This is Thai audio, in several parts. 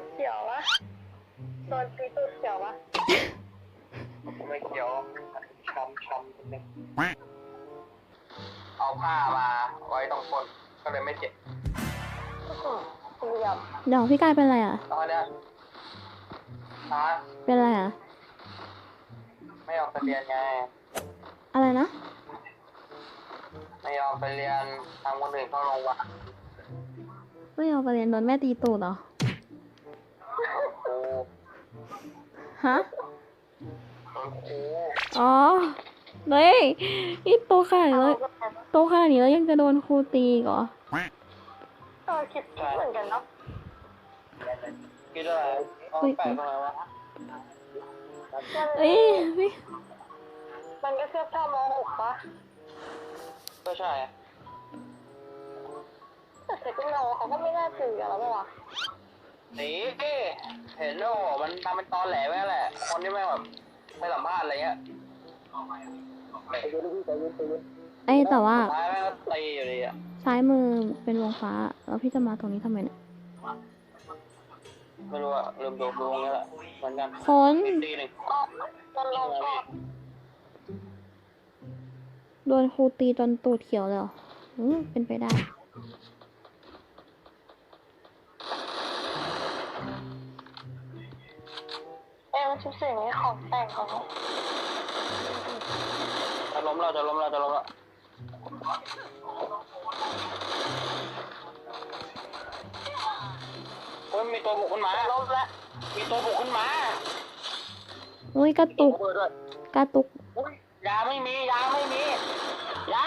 ดเขียววะโดนตีตูดเขียววะไม่เกี่ยวช้ำช้ำนิดนึงเอาผ้ามาไว้ตรงคนก็เลยไม่เจ็บเหลี่ยมเดี๋ยวพี่กายเป็นอะไรอะ ตอนเนี้ยฮะเป็นอะไรอะ ไม่ยอมไปเรียนไง อะไรนะ ไม่ยอมไปเรียนทำคนอื่นเข้าโรงพยาบาลไม่เอาไปเรียนโดนแม่ตีตูดเหรอ ฮะโดนครูอ๋อเฮ้ยนี่โตขนาดนี้แล้วโตขนาดนี้แล้วยังจะโดนครูตีอีกเหรอเออคิดเหมือนกันเนาะคิดอะไรเอาแปลกทำไมวะเอ้ยพี่มันก็เทียบเท่ามหกปะก็ใช่แต่เทคโนโลยีเขาก็ไม่น่าถือกันแล้วปะวะห นีเห็นแล้วมันทำเป็นตอนแหลไว้แหละ คนที่ไม่แบบไม่สัมภาษณ์อะไรเงี้ยไอ้ยแต่ว่าสุดท้ายแม่งก็ตีอยู่ดีอะซ้ายมือเป็นวงฟ้า แล้วพี่จะมาตรงนี้ทำไมเนี่ยไม่รู้อะลืมดูดูตรงนี้แหละเหมือนกันคนตีหนึ่งก็มันลงก็โดนครูตีจนตูดเขียวเลยเหรออืมเป็นไปได้ ชุดสีนี้ของแต่งของจะล้มแล้วจะล้มแล้วจะล้มแล้วเฮ้ยมีตัวบุกขึ้นมาล้มแล้วมีตัวบุกขึ้นมาอุ้ยกระตุกเปิดด้วยกระตุกอุ้ยยาไม่มียาไม่มียา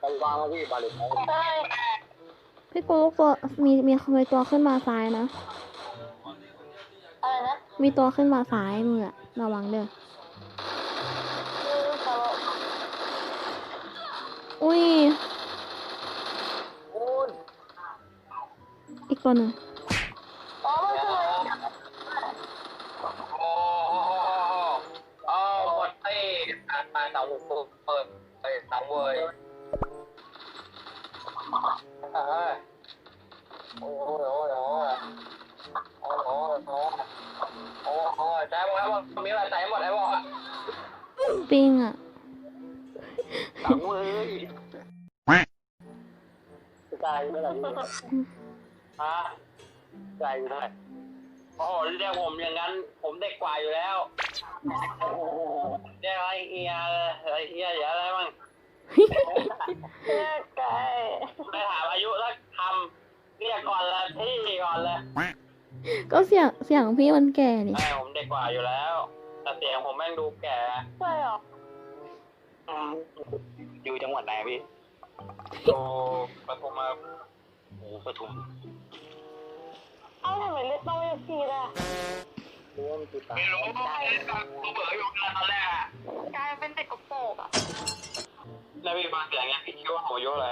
ไปวางแล้วพี่บาลิต เฮ้ยพี่กูลูกตัวมีมีมีตัวขึ้นมาซ้ายนะ อะไรนะมีตัวขึ้นมาซ้ายมืออะระวังเด้ออืมตลกอุ้ยคุณอีกตัวหนึ่งอ๋อมันคืออะไรโอ้โหเอาหมดที่อ่านมาสาวบุกเปิดเปิดสังเวย ปิงอะสังเวยใจไม่หลับฮะใจอยู่เท่าไหร่โอ้โหเรียกผมอย่างนั้น ผมเด็กกว่าอยู่แล้วเรียกอะไรเฮียอะไรเฮียอย่าอะไรมั่งเรียกไก่ไปถามอายุแล้วทำเรียกก่อนละพี่ก่อนเลยก็เสียงเสียงพี่มันแก่นี่ไอ้ผมเด็กกว่าอยู่แล้วแต่ เสียงผมแม่งดูแก่ใช่หรออยู่จังหวัดไหนพี่โอ้ปทุมมาโอ้ปทุมเอ้าทำไมเรียกต้องเรียกพี่ล่ะไม่รู้ตัวเบอร์อยู่กันตอนแรกอะกลายเป็นเด็กกระโปงอะแล้วพี่ฟังเสียงไงพี่คิดว่าผมอายุอะไร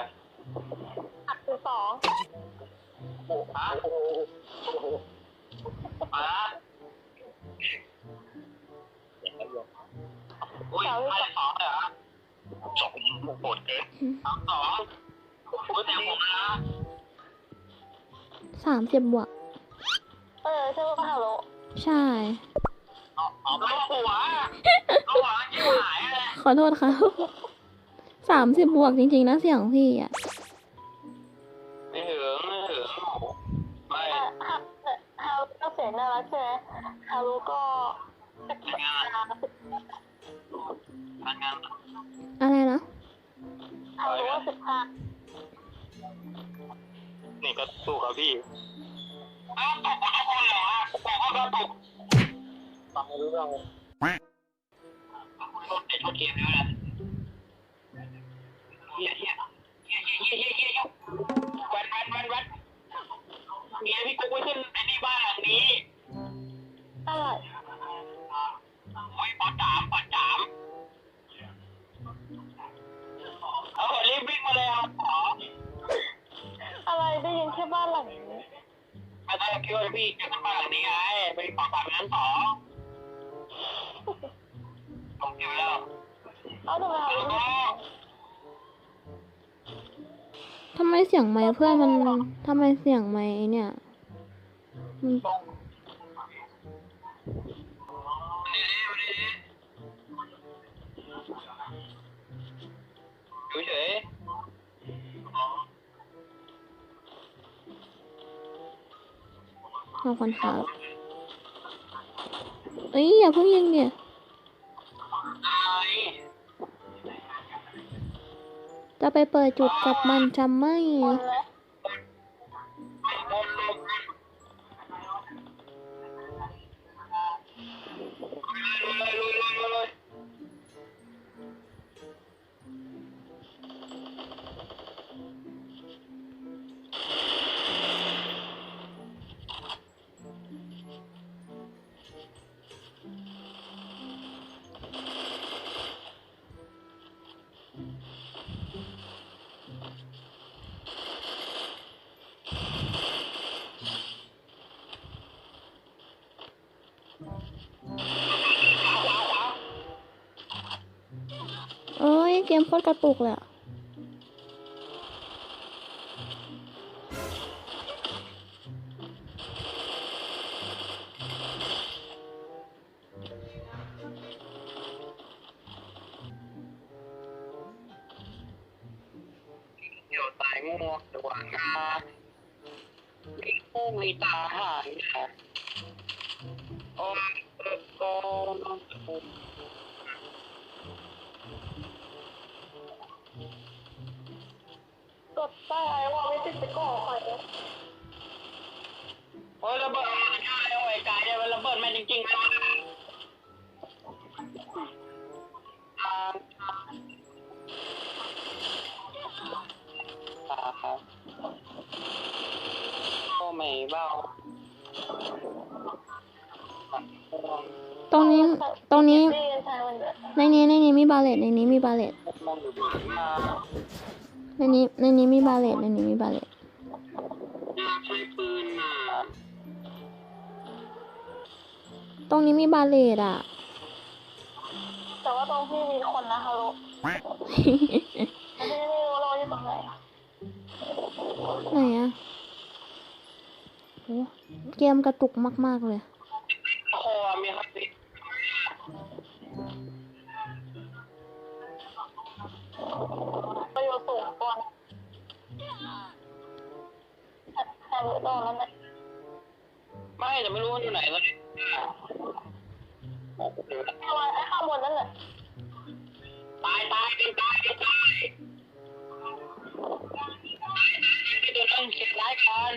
อัดคือสองฮะมา อุ้ยไม่ได้สองเลยเหรอสองโหดเกินสองสองอุ้ยแต่ผมนะสามสิบบวก เออใช่ป่ะฮัลโหลใช่เอาเอาไม่หัวเอาหัวยิ้มหายเลยขอโทษครับสามสิบบวกจริงๆนะเสียงพี่อะ รับพี่อ้าวตกทุกคนเหรอฮะบอกว่าก็ตกฟังไม่รู้เรื่องโทษเด็กโทษเกมแล้วแหละเฮียเฮียเฮียเฮียเฮียเฮียเฮียแวนแวนแวนแวนเมียพี่กุ๊กไปขึ้นไอ้นี่บ้านหลังนี้อะไรโอ้ยปอดสามปอดสามเอารีบวิ่งมาเลยครับขออะไรได้ยินแค่บ้านหลังนี้ ช่วยพี่จะขึ้นบ้านหลังนี้ไงไปขอดสามนั้นสองผมเจอแล้วเอาทำไมแล้วก็ทำไมเสียงไม้เพื่อนมันทำไมเสียงไม้เนี่ย มัน ขอบคุณครับเอ้ยอย่าเพิ่งยิงเนี่ยตายจะไปเปิดจุดกับมันจะไม่คนนะหม มโคตรกระตุกเลยเดี๋ยวตายงูเดี๋ยวหวานงามีงูมีตาหา ดใต้ไอ้ว่าไม่ติดไปก่อใครนะโอ้ยระเบิดมันใช่เอาไอ้กายเนี่ยมันระเบิดแม่นจริงๆนะอ่าอ่าโอ้ไม่เบาตรงนี้ตรงนี้ ในนี้ในนี้มีบาเลตในนี้มีบาเลต มองอยู่ดีอ่า ในนี้ในนี้มีบาเลตในนี้มีบาเลตอยากใช้ปืนอะตรงนี้มีบาเลตอะ แต่ว่าตรงที่มีคนนะฮัลโหลอันนี้ไม่รู้เราอยู่ตรงไหนไหนอะโหเกมกระตุกมาก ๆ เลย ว่าอยู่ไหนวเนี่ยโอ้โหอะไอ้ข้างบนนั่นแหละตายตายกันตายกันตายไปตัวนึงเช็คร้ายกัน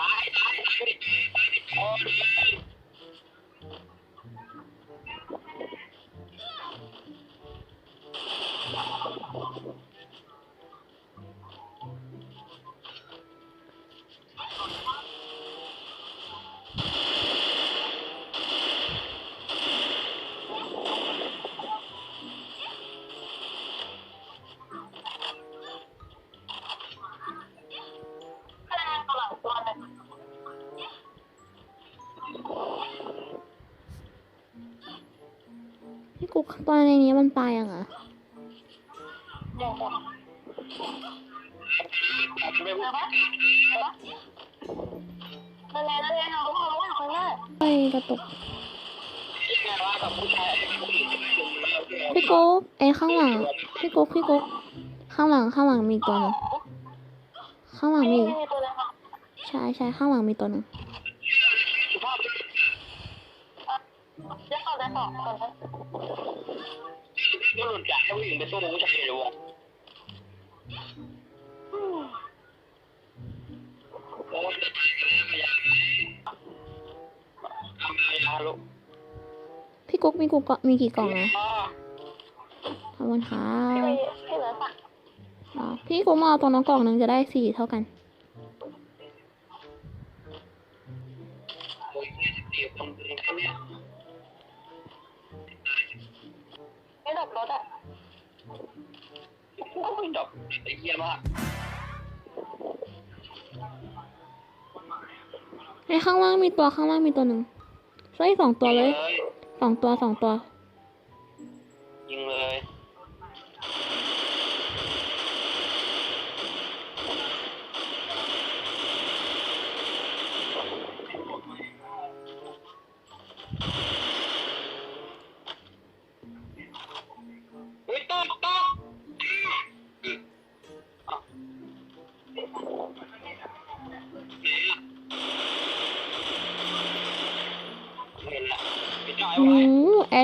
ตายตายตายตายโอ้ย กูตอนในนี้มันตายยังอะไปกระตุกพี่โก๊กไอข้างหลังพี่โก๊กพี่โก๊กข้างหลังข้างหลังมีตัวนึงข้างหลังมีใช่ใช่ข้างหลังมีตัวนึง สุภาพ เดี๋ยวก่อนเดี๋ยวก่อนก็หลุดจากให้ผู้หญิงไปสู้ผู้ชายเลยวะโอ้ยทำไมล่ะลูกพี่กุ๊กมีกุ๊กมีกี่กล่องนะขอบคุณครัพี่บพี่เหลือสักอ๋อพี่กุ๊กมาเอาตัวน้องกล่องหนึ่งจะได้สี่เท่ากันโอ้ยยี่สิบสี่คนเองแค่เนี้ย ไม่ดับรถอะโอ้ยดอกไอ้เหี้ยมากไอ้ข้างล่างมีตัวข้างล่างมีตัวหนึ่งใช่สองตัวเลยเลยสองตัวสองตัว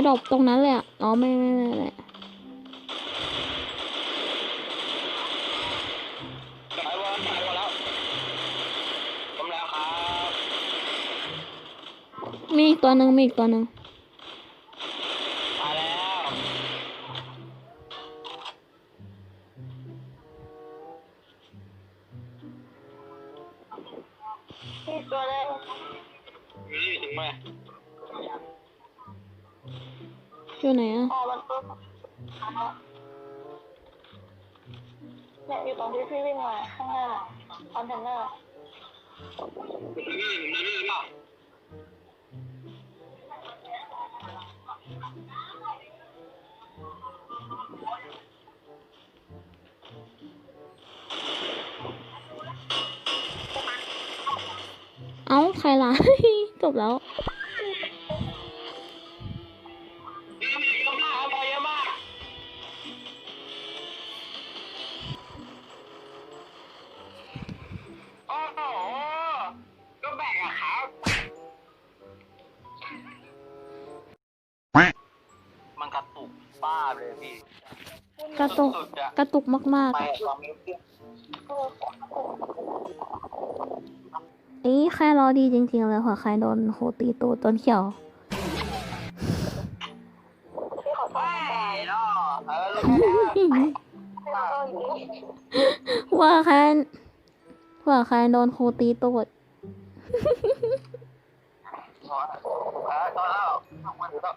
ดรอปตรงนั้นเลยอะ อ๋อไม่ไม่ไม่ไม่สายวอลสายวอลแล้วผมแล้วครับ มีอีกตัวหนึ่งมีอีกตัวหนึ่ง เนี่ยอยู่ตรงที่พี่วิ่งมาข้างหน้าคอนเทนเนอร์เอ้า ใครล่ะ จบแล้ว กระตุกมากไปความรู้สึกๆอีแค่รอดีจริง ๆ เลยหัวใครโดนโหตีตูดต้นเขียวพี่ขอโทไปษเนาะเออลูกพี่ขอโทษจริงหัวใครหัวใครโดนครูตีตูดพอแล้วพอแล้วมันก็